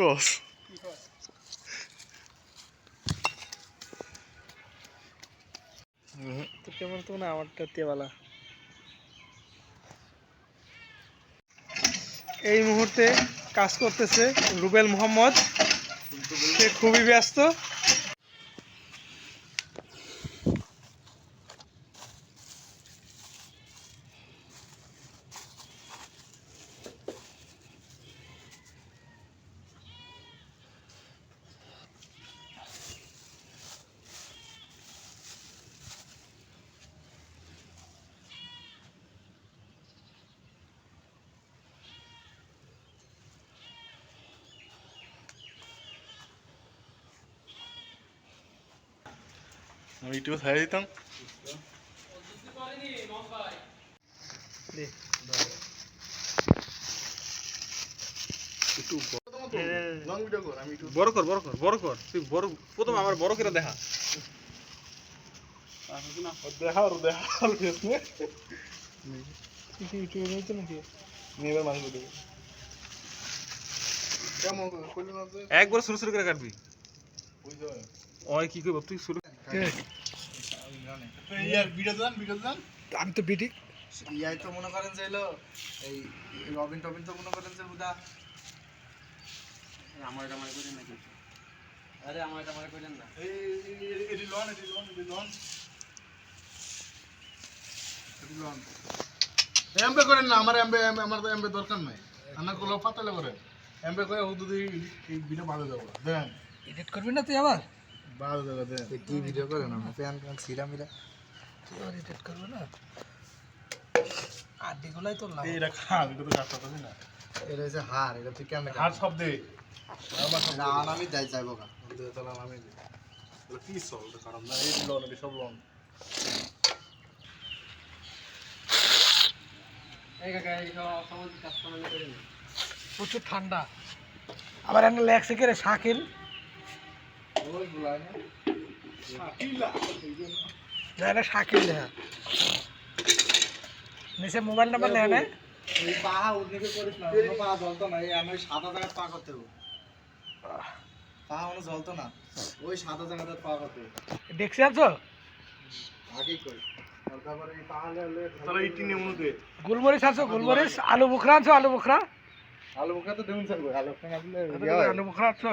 কস তো কেমন তো না আমারটা তেবালা এই মুহূর্তে কাজ করতেছে রুবেল মোহাম্মদ। সে খুবই ব্যস্ত। আমি একটু ছাড়া দিতাম। দে। একটু লং ভিডিও কর আমি একটু বড় কর বড় কর বড় কর। তুই বড় প্রথম আমার বড় করে দেখা। দেখা আর দেখা আর ফেস ইউটিউবে নিতে নাকি নেবার মানুষ দেবে কেমন করলি না যে একবার শুরু শুরু করে কাটবি। ওই কি করব তুই শুরু ইয়ার ভিডিও দেন ভিডিও দেন আমি তো বিটি ইয়াই তো মনে করেন যে হলো এই রবিন টবিন তো মনে করেন যে বুদা আমার এটা মনে করেন নাকি? আরে আমার এটা মনে করেন না। এই এডি লন এডি লন এডি লন। এডি লন। এমবে করেন না আমার এমবে আমার তো এমবে দরকার নাই। আনা কোলো পাতালে করেন এমবে করে হুদু দি এই ভিডিও বাড়ে দেবো। দেন। এডিট করবি না তুই আবার? কি ভিডিও করেন আমরা প্যান প্যান সিরা মিরা এডিট করবি না? আড্ডি গুলাই তো লাভ। এইটা খা এটা তো কাটতে পারবি না। এটা হচ্ছে হার এটা তুই কেমন হার সব দে। আমার না আমি যাই গা দে তাহলে আমি কি সল তো খারাপ না? এই লন সব লন। প্রচুর ঠান্ডা। আবার একটা লেগছে কে রে শাকিল। না এটা শাকিল লেখা নিচে মোবাইল নাম্বার লেখা নেই? পাহা উঠনিকে করিস না অন্য পাহা জ্বলতো না এই আমি সাদা জায়গায় পা করতে হবে পাহা জ্বলতো না ওই সাদা জায়গাতে পা করতে হবে দেখছি আনছো আগেই করি গোলমরিচ গোলমরিচ আলু বুখরা আনছো আলু বুখরা? আলু বোকা তো থাকবে আলু আলু বুখরা আনছো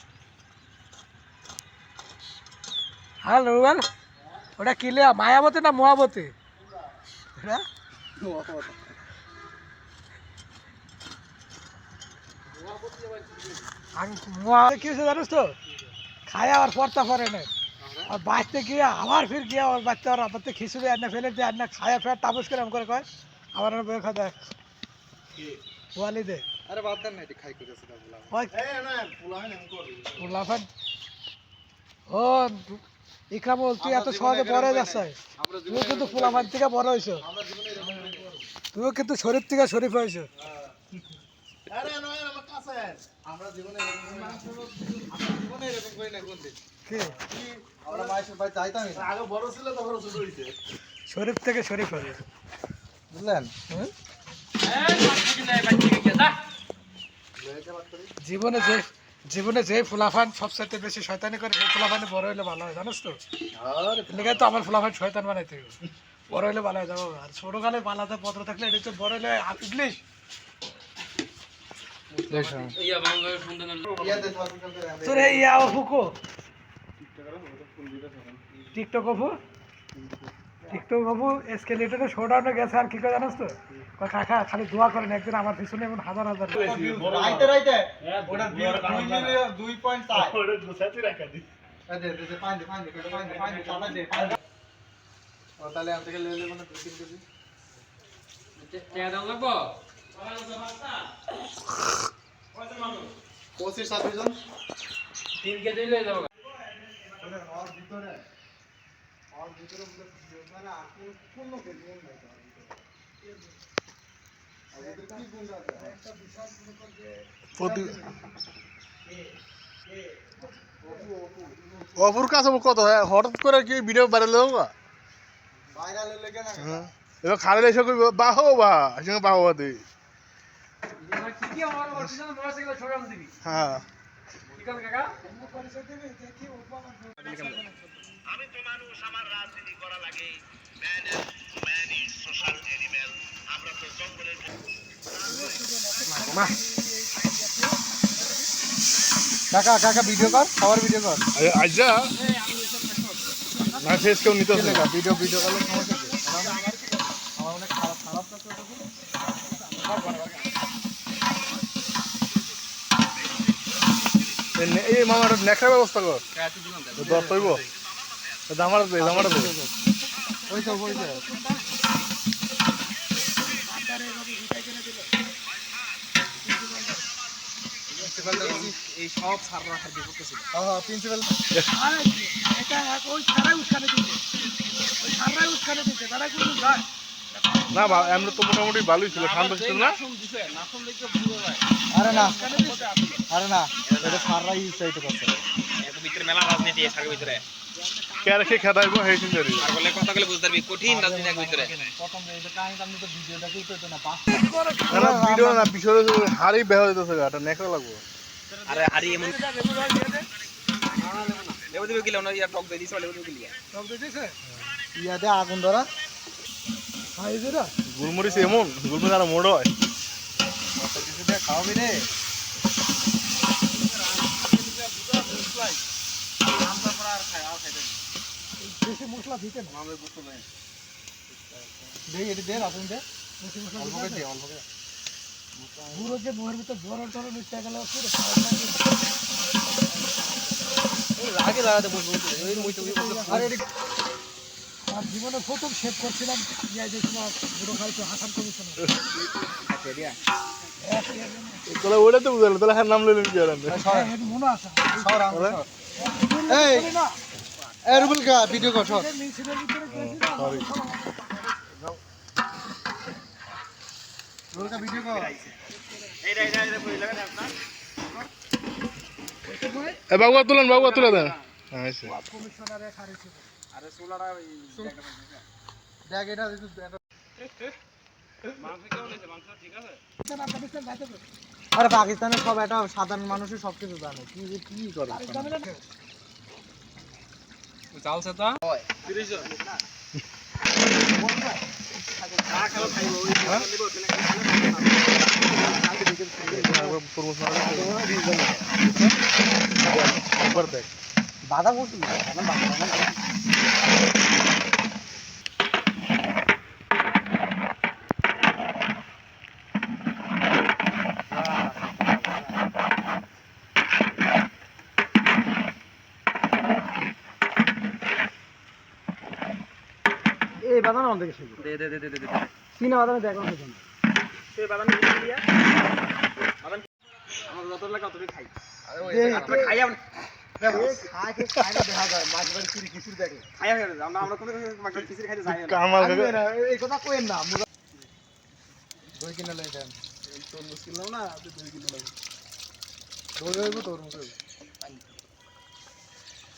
হ্যাঁ রুবেল। ওটা কি লিয়া মায়াবতী না মোয়াবতী এটা আমি মোয়া কি হয়েছে জানিস তো? খায় আবার পড়তা পারে না। আর বাঁচতে গিয়ে আবার ফির গিয়ে আবার বাচ্চা আর আবার তো খিচুড়ি আনে ফেলে দিয়ে আনে খায়া ফের তাপস করে করে কয় আবার বয়ে খাওয়া দেখ পোয়ালি দে। আরে বাদ দেন না এটি খাই না না ও ইকরামুল তুই এত সহজে বড় হয়ে যাচ্ছে আমরা তুইও কিন্তু ফুলাফান থেকে বড় হয়েছো। আমরা জীবনে এরকম করি। তুইও কিন্তু শরীর থেকে শরীফ হয়েছো। হইছে শরীফ থেকে শরীফ হয়েছে। বুঝলেন? জীবনে যে জীবনে যে ফুলাফান সবচাইতে বেশি শয়তানি করে সেই ফুলাফানে বড় হইলে ভালো হয় জানিস তো? আরে এলাকায় তো আমার ফুলাফান শয়তান বানাইতে হবে। বড় হইলে ভালো হয়ে যাব আর ছোটকালে পালাতে পত্র থাকলে এটা তো বড় হইলে ইংলিশ তোর এই ইয়া অফুকো টিকটক অফু টিকটক অফু এসকেলেটারে শোডাউনে গেছে আর কি করে জানিস তো? কাকা খালি দোয়া করেন একদিন আমার পিছনে এমন হাজার হাজার রাইতে রাইতে ওটা দুই মিলিয়ন দুই পয়েন্ট চার ওরে গুছাতে রাখা দি দে দে দে পাঁচ দে পাঁচ দে পাঁচ দে পাঁচ দে চালা দে পাঁচ দে ও তাহলে আমি থেকে লে লে মানে দুই তিন কেজি পঁচিশ ছাব্বিশ জন তিন কেজি লয়ে যাব ভিতরে ভিতরে মানে আর কোনো কোনো কেজি নাই তো ওর ভিতরে। ওর ভিতরে কি গুণ আছে? প্রতি অপুর কাছে কত হয়? হঠাৎ করে কি ভিডিও ভাইরালের হ্যাঁ। এবার খালে এসে কইব বাহো বা সঙ্গে বাহো বা তুই কি আমার অরিজিনাল মোটরসাইকেল শোরুম দিবি হ্যাঁ ঠিক আছে কাকা কাকা কাকা ভিডিও কর খাবার ভিডিও কর। আজ্জা না কেউ নিতে হবে ভিডিও ভিডিও করলে সমস্যা কি আমার আমার অনেক খারাপ খারাপ এই মামার নেখার ব্যবস্থা কর। দশ হইব দামার দে দামার দে। ওই তো ওই তো। এই সব হ্যাঁ হ্যাঁ প্রিন্সিপাল। এটা ওই সারাই উস্কানে দিতে ওই সারাই উস্কানে দিতে তারা কিন্তু যায় না বা এমনি তো মোটামুটি ভালোই ছিল ঠান্ডা ছিল না? আরে না আরে না এটা সাররাই ইউজ চাইতে করছে। ভিতরে মেলা রাজনীতি আছে ভিতরে। কে খেদাইবো সেই চিন্তারি আর বলে কথা বলে বুঝতে পারবি কঠিন রাজনীতি আছে ভিতরে। প্রথম যে কাহিনী আপনি তো ভিডিওটাকেই পেতো না পাঁচ না না ভিডিও না পিছনে হাড়ি বেহ হইতেছে গা এটা লাগবো। আরে হারি এমন লেবু দিবে কিলো না ইয়া টক দিয়ে দিছে লেবু দিবে ইয়াতে আগুন ধরা। খাই দিরা গুলমরিচ এমন গুলমরিচ আর মোড় হয়। কিছু দিয়ে খাওয়াবি রে। বেশি মশলা দিতে না। দে এটি দে রাখুন দে বেশি মশলা অল্প করে দে অল্প করে। পুরো যে মুখের ভিতর বড় টড় মিশতে গেলে পুরো লাগে। আগে লাগাতে বসবো ওই মুই তো আরে জীবনে প্রথম সেভ করছিলাম ইয়ে দেখছিলাম বুড়ো খাইছো হাসান কমিশনার তাহলে ওটা তো বুঝালো তাহলে হ্যাঁ নাম লইলেন কি আর আমি? হ্যাঁ মনে আছে। সর আম এই। বলি না এ রুবেল কা ভিডিও কর। সর এ বাবুয়া তুলেন বাবুয়া তুলে দেন। হ্যাঁ কমিশনারে আরে সোলারা দেখ এটা। আরে পাকিস্তানের সব একটা সাধারণ মানুষই সব কিছু জানে। কি কি করে? পাকিস্তানে যাবে চালছে তো একবার promotion করে দে। একবার দেখ বাধা পড়ছি বাদাম আমাদের কাছে দে দে দে দে দে চীনা বাদামে দেখলাম সেখানে সেই বাদাম দিয়ে দিয়া বাদাম আমার যত লাগে ততই খাই। আরে ওই আমরা খাই না দেখা দেখে। না। না, না। না মুখে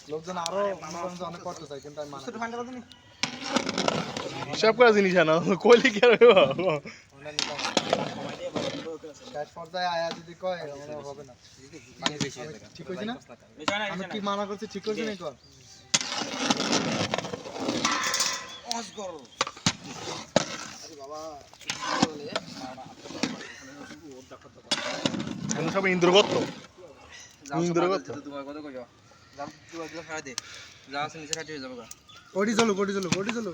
লোকজন আরও অনেক করতে চাই কিন্তু মানা হিসাব করা জিনিস না কইলে কি আর হইব শেষ পর্যায়ে আয়া যদি কয় আমরা হবে না পানি বেশি আছে ঠিক হয়েছে না বেশি না আমি কি মানা করছি ঠিক করছি না সব ইন্দ্রগত ইন্দ্রগত তোমার কথা দে যা আছে নিচে কাটি হয়ে যাবে গা ওটি চলো ওটি চলো ওটি চলো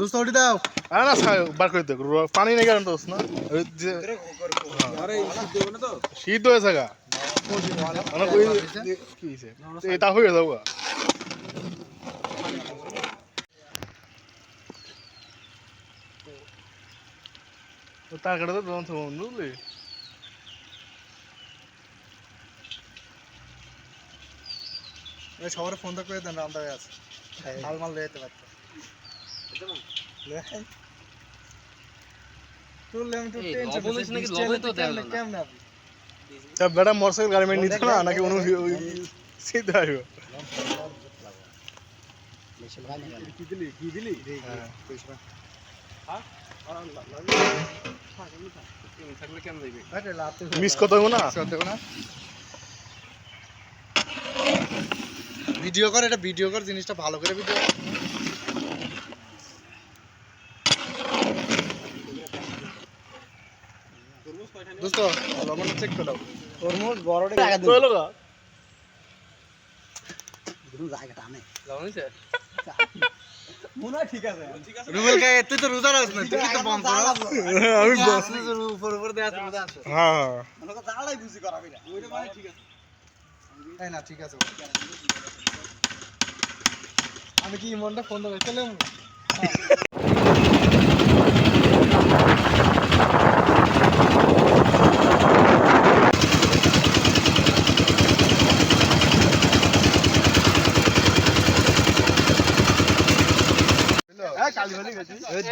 দোস্ত ওটি দাও। আরে না বার করে দেখ পানি নেই কারণ না? শীত হয়েছে গা। মানে এটা হয়ে গা। তো বুঝলি? এই সবার ফোন তো করে দেন রান্দায় আছে মাল মাল লয়ে পারতো। হলো না। কেমন বেটা মোটরসাইকেল গাড়ি মেয়ে নিত না? নাকি অনু সিদ্ধ আসবে কি দিলি? কি দিলি? হ্যাঁ। থাকলে কেমন যাইবে? আরে লাতে মিস কত না দেখো না ভিডিও কর এটা ভিডিও কর জিনিসটা ভালো করে ভিডিও দোস্ত লবণ চেক করে দাও। তরমুজ বড়টা কইলো গা। লবণ হয়েছে রুবেল কা এতে তো রোজা রাখছ না তুমি তো বন্ধ করো? আমি ব- উপর উপর দিয়ে রোজা আছে। হ্যাঁ। হ্যাঁ তাই না? ঠিক আছে আমি কি মনটা ফোন দেবো চলে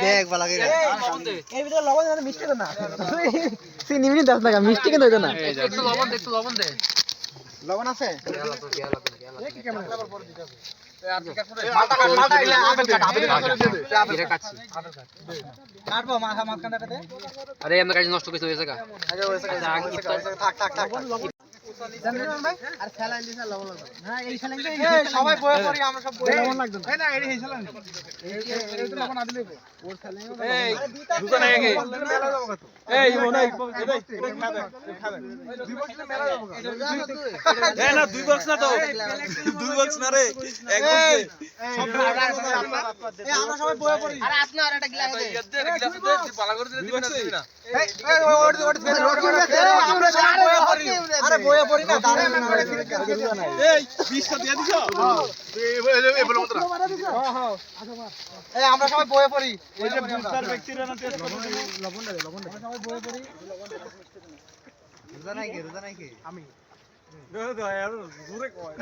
দেখ এই ভিতরে লবণ মানে মিষ্টি তো না। চিনি মিনি দাস না মিষ্টি কিন্তু হইতো না। একটু লবণ দে একটু লবণ দে। লবণ আছে? আরে আমরা কাজ নষ্ট করে হয়েছে আগে হয়েছে আচ্ছা, আগে ইফতার- থাক থাক থাক এই, সবাই বয়ে পড়ি আমরা সব বয়ে লবণ লাগবে এই না এই হেসেলেন এই তো লবণ আদিলে এই দুটো না একে এই মনে এই দুই বক্স মেলা যাব এই না দুই বক্স না তো দুই বক্স না রে এক বক্স এই আমরা সবাই বয়ে পড়ি আরে আপনি আর একটা গ্লাস দে এই এই ওট ওট আমরা সবাই বয়ে পড়ি আরে বয়ে পড়ি না দাঁড়ায় না এই 20 দিয়ে দিছো এই আমরা সবাই বয়ে পড়ি এই যে বুস্টার ব্যক্তিরা না টেস্ট করতে লবণ দে লবণ দে সবাই বয়ে পড়ি রোজা নাই কে রোজা নাই কে আমি জোরে কয়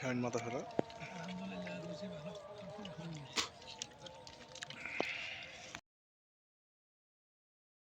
হ্যাঁ মাথা ফেরা